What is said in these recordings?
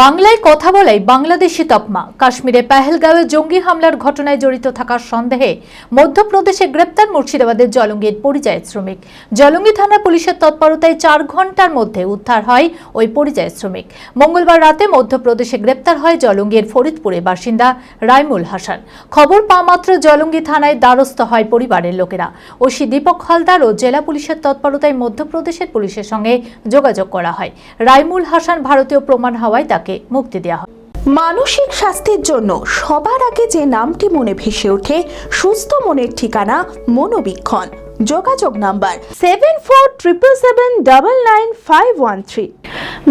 বাংলায় কথা বলাই বাংলাদেশি তকমা। কাশ্মীরে পেহেলগাঁওয়ে জঙ্গি হামলার ঘটনায় জড়িত থাকার সন্দেহে মধ্যপ্রদেশে গ্রেপ্তার মুর্শিদাবাদের জলঙ্গির পরিযায়ী শ্রমিক। জলঙ্গি থানা পুলিশের তৎপরতায় চার ঘণ্টার মধ্যে উদ্ধার হয় ওই পরিযায়ী শ্রমিক। মঙ্গলবার রাতে মধ্যপ্রদেশে গ্রেপ্তার হয় জলঙ্গির ফরিদপুরের বাসিন্দা রাইমুল হাসান। খবর পাওয়া মাত্র জলঙ্গি থানায় দ্বারস্থ হয় পরিবারের লোকেরা। ওসি দীপক হালদার ও জেলা পুলিশের তৎপরতায় মধ্যপ্রদেশের পুলিশের সঙ্গে যোগাযোগ করা হয়। রাইমুল হাসান ভারতীয় প্রমাণ হওয়ায় তাকে মুক্তি দেওয়া হয়। মানসিক স্বাস্থ্যের জন্য সবার আগে যে নামটি মনে ভেসে ওঠে, সুস্থ মনের ঠিকানা মনোবীক্ষণ। যোগাযোগ number seven four triple seven double nine five one three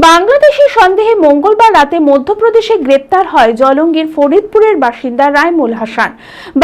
Bangladeshi সন্দেহে মঙ্গলবার রাতে মধ্যপ্রদেশে গ্রেপ্তার হয় জলঙ্গির ফরিদপুরের বাসিন্দা রাইমুল হাসান।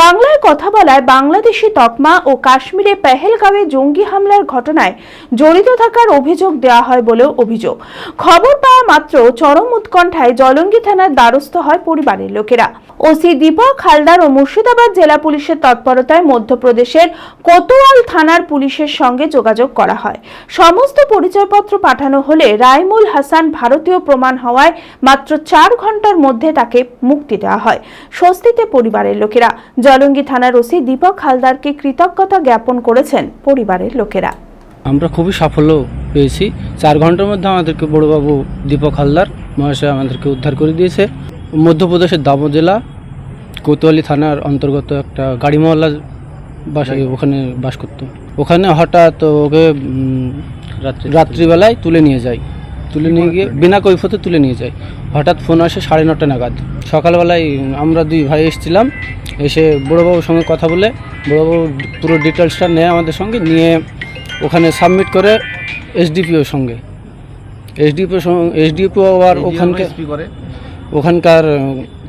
বাংলায় কথা বলায় বাংলাদেশি তকমা ও কাশ্মীরে পেহেলগাঁওয়ে জঙ্গি হামলার ঘটনায় জড়িত থাকার অভিযোগ দেওয়া হয় বলেও অভিযোগ। খবর পাওয়া মাত্র চরম উৎকণ্ঠায় জলঙ্গি থানার দ্বারস্থ হয় পরিবারের লোকেরা। ওসি দীপক হালদার ও মুর্শিদাবাদ জেলা পুলিশের তৎপরতায় মধ্যপ্রদেশের কোতোয়াল থানার পুলিশের সঙ্গে যোগাযোগ করা হয়। সমস্ত পরিচয়পত্র পাঠানো হলে রাইমুল হাসান ভারতীয় প্রমাণ হওয়ায় মাত্র চার ঘণ্টার মধ্যে তাকে মুক্তি দেওয়া হয়। স্বস্তিতে পরিবারের লোকেরা। জলঙ্গি থানার ওসি দীপক হালদারকে কৃতজ্ঞতা জ্ঞাপন করেছেন পরিবারের লোকেরা। আমরা খুবই সাফল্য পেয়েছি। চার ঘণ্টার মধ্যে আমাদেরকে বড়বাবু দীপক হালদার মহাশয় আমাদেরকে উদ্ধার করে দিয়েছে। মধ্যপ্রদেশের দামো জেলা কোতোয়ালি থানার অন্তর্গত একটা গাড়ি মহল্লা বাসায় ওখানে বাস করতো। ওখানে হঠাৎ ওকে রাত্রিবেলায় তুলে নিয়ে যায়। তুলে নিয়ে গিয়ে বিনা কৈফতে তুলে নিয়ে যায়। হঠাৎ ফোন আসে সাড়ে নটা নাগাদ। সকালবেলায় আমরা দুই ভাই এসেছিলাম। এসে বড়োবাবুর সঙ্গে কথা বলে বড়োবাবু পুরো ডিটেলসটা নেয় আমাদের সঙ্গে নিয়ে ওখানে সাবমিট করে এসডিপিওর সঙ্গে। এসডিপিও এসডিপিও আবার ওখানকে ওখানকার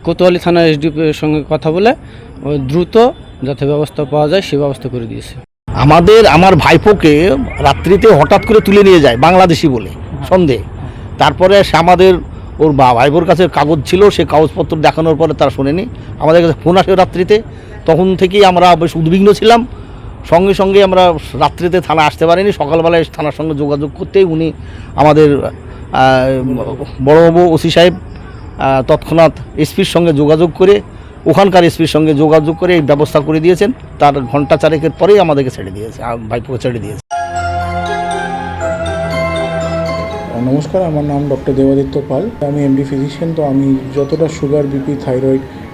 কোতোয়ালি থানার এসডিপিওর সঙ্গে কথা বলে দ্রুত যাতে ব্যবস্থা পাওয়া যায়, সে ব্যবস্থা করে দিয়েছে। আমাদের, আমার ভাইপোকে রাত্রিতে হঠাৎ করে তুলে নিয়ে যায়, বাংলাদেশি বলে সন্দেহ তারপরে সে আমাদের, ওর বা, ভাইপোর কাছে কাগজ ছিল, সে কাগজপত্র দেখানোর পরে তারা শোনেনি। আমাদের কাছে ফোন আসে রাত্রিতে। তখন থেকেই আমরা বেশ উদ্বিগ্ন ছিলাম। সঙ্গে সঙ্গে আমরা রাত্রিতে থানা আসতে পারিনি। সকালবেলায় থানার সঙ্গে যোগাযোগ করতেই উনি আমাদের বড়বাবু ওসি সাহেব তৎক্ষণাৎ এসপির সঙ্গে যোগাযোগ করে ওখানকার এসপির সঙ্গে যোগাযোগ করে এই ব্যবস্থা করে দিয়েছেন। তার ঘণ্টা চারেকের পরেই আমাদেরকে ছেড়ে দিয়েছে ভাইপোকে ছেড়ে দিয়েছে। নমস্কার, আমার নাম ডক্টর দেবাদিত্য পাল। আমি এমডি ফিজিশিয়ান তো আমি যতটা সুগার বিপি থাইরয়েড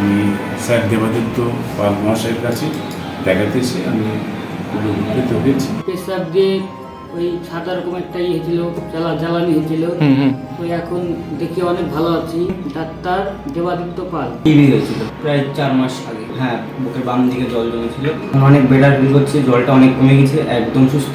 আমি স্যার দেবাদিত্য পাল মহাশয়ের কাছে দেখাতে এসে আমি খুব উপকৃত হয়েছি। পেশাব দিয়ে ওই সাদা রকম একটা ইয়ে হয়েছিল জ্বালা জ্বালানি হয়েছিল। ওই এখন দেখি অনেক ভালো আছি। ডাক্তার দেবাদিত্য পাল। টিভি হয়েছিল? প্রায় চার মাস আগে। হ্যাঁ বুকের বাম দিকে জল জমেছিল। অনেক বেটার ফিল করছে জলটা অনেক কমে গেছে একদম সুস্থ।